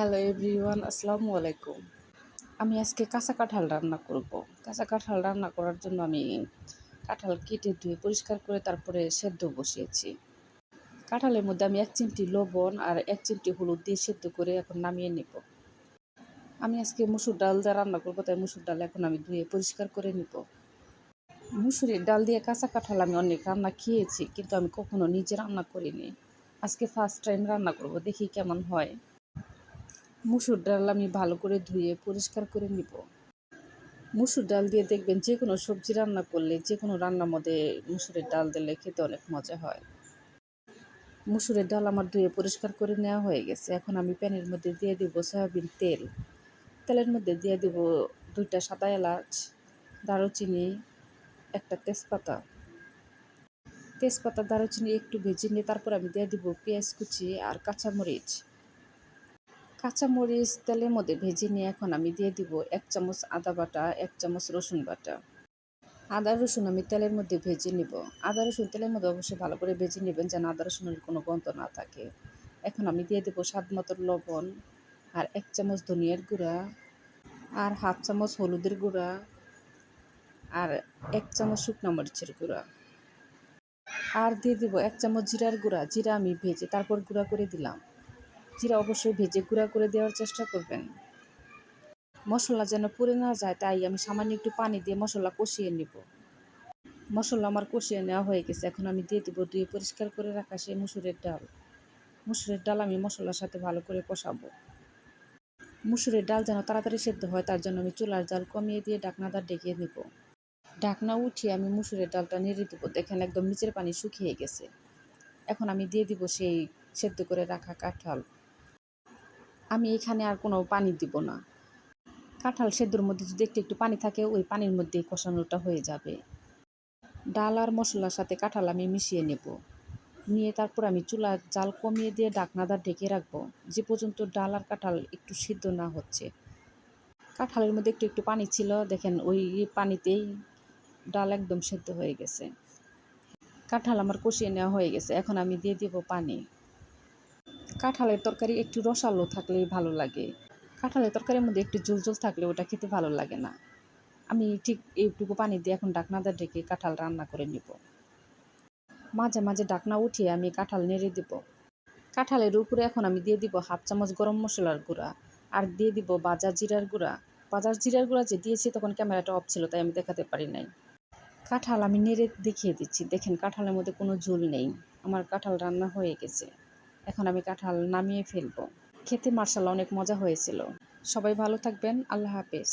Hello everyone আসসালামু আলাইকুম আমি আজকে কাঁচা কাঁঠাল রান্না করব। কাঁচা কাঁঠাল রান্না করার জন্য আমি কাঁঠাল কেটে ধুয়ে পরিষ্কার করে তারপরে সেদ্ধ বসিয়েছি। কাঁঠালের মধ্যে আমি এক চিমটি লবণ আর এক চিমটি হলুদ দিয়ে সেদ্ধ করে এখন নামিয়ে নেব। আমি আজকে মুসুর ডাল দিয়ে রান্না করব, তাই মুসুর ডাল এখন আমি ধুয়ে পরিষ্কার করে নিব। মুসুরের ডাল দিয়ে কাঁচা কাঁঠাল আমি অনেক রান্না খেয়েছি, কিন্তু আমি কখনো নিজে রান্না করিনি। আজকে ফার্স্ট টাইম রান্না করব, দেখি কেমন হয়। মুসুর ডাল আমি ভালো করে ধুয়ে পরিষ্কার করে নিব। মুসুর ডাল দিয়ে দেখবেন যে কোনো সবজি রান্না করলে যে কোনো রান্নার মধ্যে মুসুরের ডাল দিলে খেতে অনেক মজা হয়। মুসুরের ডাল আমার ধুয়ে পরিষ্কার করে নেওয়া হয়ে গেছে। এখন আমি প্যানের মধ্যে দিয়ে দিব সয়াবিন তেল। তেলের মধ্যে দিয়ে দিব দুইটা সাদা এলাচ, দারুচিনি, একটা তেজপাতা। তেজপাতা, দারুচিনি একটু ভেজে নিয়ে তারপর আমি দিয়ে দিব পেঁয়াজ কুচি আর কাঁচামরিচ। কাঁচামরিচ, তেলের মধ্যে ভেজে নিয়ে এখন আমি দিয়ে দিব এক চামচ আদা বাটা, এক চামচ রসুন বাটা। আদা, রসুন আমি তেলের মধ্যে ভেজে নিব। আদা, রসুন তেলের মধ্যে অবশ্যই ভালো করে ভেজে নেবেন যেন আদা, রসুনের কোনো গন্ধ না থাকে। এখন আমি দিয়ে দেবো স্বাদ মতো লবণ আর এক চামচ ধনিয়ার গুঁড়া আর হাফ চামচ হলুদের গুঁড়া আর এক চামচ শুকনো মরিচের গুঁড়া। আর দিয়ে দেবো এক চামচ জিরার গুঁড়া। জিরা আমি ভেজে তারপর গুঁড়া করে দিলাম। জিরা অবশ্যই ভেজে গুঁড়া করে দেওয়ার চেষ্টা করবেন। মশলা যেন পুড়ে না যায়, তাই আমি সামান্য একটু পানি দিয়ে মশলা কষিয়ে নিব। মশলা আমার কষিয়ে নেওয়া হয়ে গেছে। এখন আমি দিয়ে দেবো ধুয়ে পরিষ্কার করে রাখা সেই মুসুরের ডাল। মুসুরের ডাল আমি মশলার সাথে ভালো করে কষাবো। মুসুরের ডাল যেন তাড়াতাড়ি সেদ্ধ হয়, তার জন্য আমি চুলার জাল কমিয়ে দিয়ে ডাকনাদার ডেকে নেব। ঢাকনা উঠিয়ে আমি মুসুরের ডালটা নেড়ে দেবো। দেখেন একদম নিচের পানি শুকিয়ে গেছে। এখন আমি দিয়ে দিব সেই সেদ্ধ করে রাখা কাঁঠাল। আমি এখানে আর কোনো পানি দিব না। কাঁঠাল সেদ্ধর মধ্যে যদি একটু একটু পানি থাকে, ওই পানির মধ্যেই কষানোটা হয়ে যাবে। ডাল আর মশলার সাথে কাঁঠাল আমি মিশিয়ে নেব। নিয়ে তারপর আমি চুলার জাল কমিয়ে দিয়ে ডাকনাদার ঢেকে রাখব। যে পর্যন্ত ডাল আর কাঁঠাল একটু সিদ্ধ না হচ্ছে। কাঁঠালের মধ্যে একটু একটু পানি ছিল, দেখেন ওই পানিতেই ডাল একদম সেদ্ধ হয়ে গেছে। কাঁঠাল আমার কষিয়ে নেওয়া হয়ে গেছে। এখন আমি দিয়ে দিব পানি। কাঁঠালের তরকারি একটু রসালো থাকলেই ভালো লাগে। কাঁঠালের তরকারির মধ্যে একটু ঝোল থাকলে ওটা খেতে ভালো লাগে না। আমি ঠিক এইটুকু পানি দিয়ে এখন ডাকনাদার ডেকে কাঁঠাল রান্না করে নিব। মাঝে মাঝে ডাকনা উঠিয়ে আমি কাঁঠাল নেড়ে দিব। কাঁঠালের উপরে এখন আমি দিয়ে দিব হাফ চামচ গরম মশলার গুঁড়া আর দিয়ে দিব বাজার জিরার গুঁড়া। বাজার জিরার গুঁড়া যে দিয়েছি তখন ক্যামেরাটা অফ ছিল, তাই আমি দেখাতে পারি নাই। কাঁঠাল আমি নেড়ে দেখিয়ে দিচ্ছি। দেখেন কাঁঠালের মধ্যে কোনো ঝোল নেই। আমার কাঁঠাল রান্না হয়ে গেছে। এখন আমি কাঁঠাল নামিয়ে ফেলব। খেতে মার্শাল অনেক মজা হয়েছিল। সবাই ভালো থাকবেন। আল্লাহ হাফেজ।